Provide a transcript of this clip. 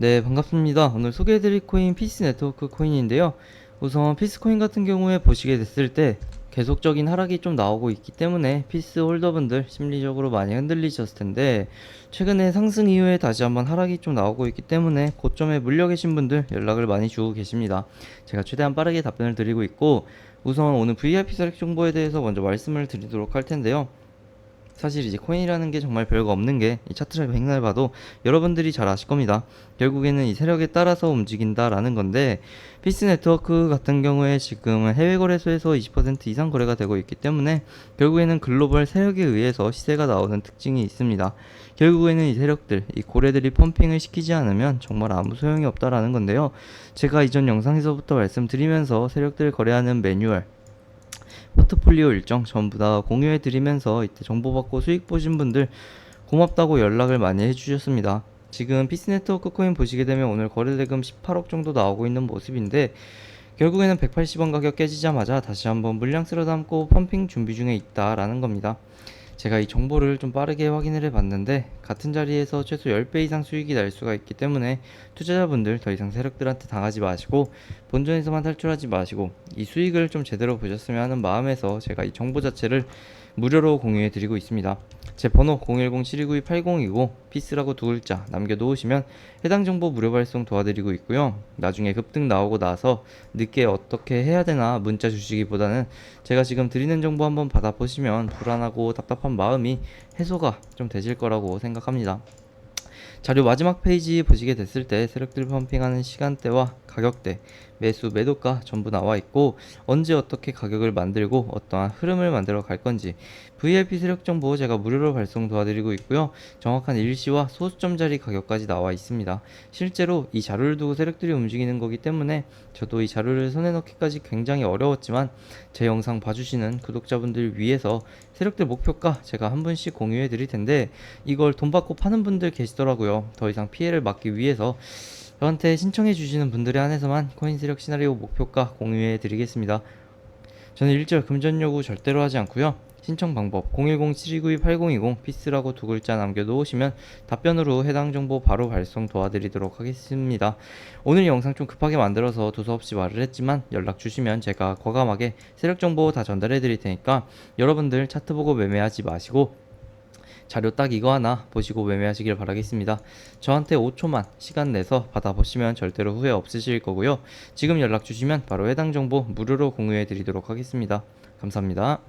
네, 반갑습니다. 오늘 소개해드릴 코인 피스 네트워크 코인인데요. 우선 피스 코인 같은 경우에 보시게 됐을 때 계속적인 하락이 좀 나오고 있기 때문에 피스 홀더분들 심리적으로 많이 흔들리셨을 텐데 최근에 상승 이후에 다시 한번 하락이 좀 나오고 있기 때문에 고점에 물려 계신 분들 연락을 많이 주고 계십니다. 제가 최대한 빠르게 답변을 드리고 있고 우선 오늘 VIP 서렉 정보에 대해서 먼저 말씀을 드리도록 할 텐데요. 사실 이제 코인이라는 게 정말 별거 없는 게 이 차트를 백날 봐도 여러분들이 잘 아실 겁니다. 결국에는 이 세력에 따라서 움직인다라는 건데 피스 네트워크 같은 경우에 지금 해외 거래소에서 20% 이상 거래가 되고 있기 때문에 결국에는 글로벌 세력에 의해서 시세가 나오는 특징이 있습니다. 결국에는 이 세력들, 이 고래들이 펌핑을 시키지 않으면 정말 아무 소용이 없다라는 건데요. 제가 이전 영상에서부터 말씀드리면서 세력들을 거래하는 매뉴얼 포트폴리오 일정 전부 다 공유해 드리면서 이때 정보 받고 수익 보신 분들 고맙다고 연락을 많이 해주셨습니다. 지금 피스 네트워크 코인 보시게 되면 오늘 거래대금 18억 정도 나오고 있는 모습인데 결국에는 180원 가격 깨지자마자 다시 한번 물량 쓸어 담고 펌핑 준비 중에 있다라는 겁니다. 제가 이 정보를 좀 빠르게 확인을 해 봤는데 같은 자리에서 최소 10배 이상 수익이 날 수가 있기 때문에 투자자분들 더 이상 세력들한테 당하지 마시고 본전에서만 탈출하지 마시고 이 수익을 좀 제대로 보셨으면 하는 마음에서 제가 이 정보 자체를 무료로 공유해 드리고 있습니다. 제 번호 010-7292-8020 피스라고 두 글자 남겨놓으시면 해당 정보 무료 발송 도와드리고 있고요. 나중에 급등 나오고 나서 늦게 어떻게 해야 되나 문자 주시기보다는 제가 지금 드리는 정보 한번 받아보시면 불안하고 답답한 마음이 해소가 좀 되실 거라고 생각합니다. 자료 마지막 페이지 보시게 됐을 때 세력들 펌핑하는 시간대와 가격대, 매수, 매도가 전부 나와 있고 언제 어떻게 가격을 만들고 어떠한 흐름을 만들어 갈 건지 VIP 세력 정보 제가 무료로 발송 도와드리고 있고요. 정확한 일시와 소수점짜리 가격까지 나와 있습니다. 실제로 이 자료를 두고 세력들이 움직이는 거기 때문에 저도 이 자료를 손에 넣기까지 굉장히 어려웠지만 제 영상 봐주시는 구독자분들 위해서 세력들 목표가 제가 한 분씩 공유해 드릴 텐데 이걸 돈 받고 파는 분들 계시더라고요. 더 이상 피해를 막기 위해서 저한테 신청해 주시는 분들에 한해서만 코인 세력 시나리오 목표가 공유해 드리겠습니다. 저는 일절 금전 요구 절대로 하지 않고요. 신청 방법 010-7292-8020 피스라고 두 글자 남겨놓으시면 답변으로 해당 정보 바로 발송 도와드리도록 하겠습니다. 오늘 영상 좀 급하게 만들어서 두서없이 말을 했지만 연락 주시면 제가 과감하게 세력 정보 다 전달해 드릴 테니까 여러분들 차트 보고 매매하지 마시고 자료 딱 이거 하나 보시고 매매하시길 바라겠습니다. 저한테 5초만 시간 내서 받아보시면 절대로 후회 없으실 거고요. 지금 연락 주시면 바로 해당 정보 무료로 공유해 드리도록 하겠습니다. 감사합니다.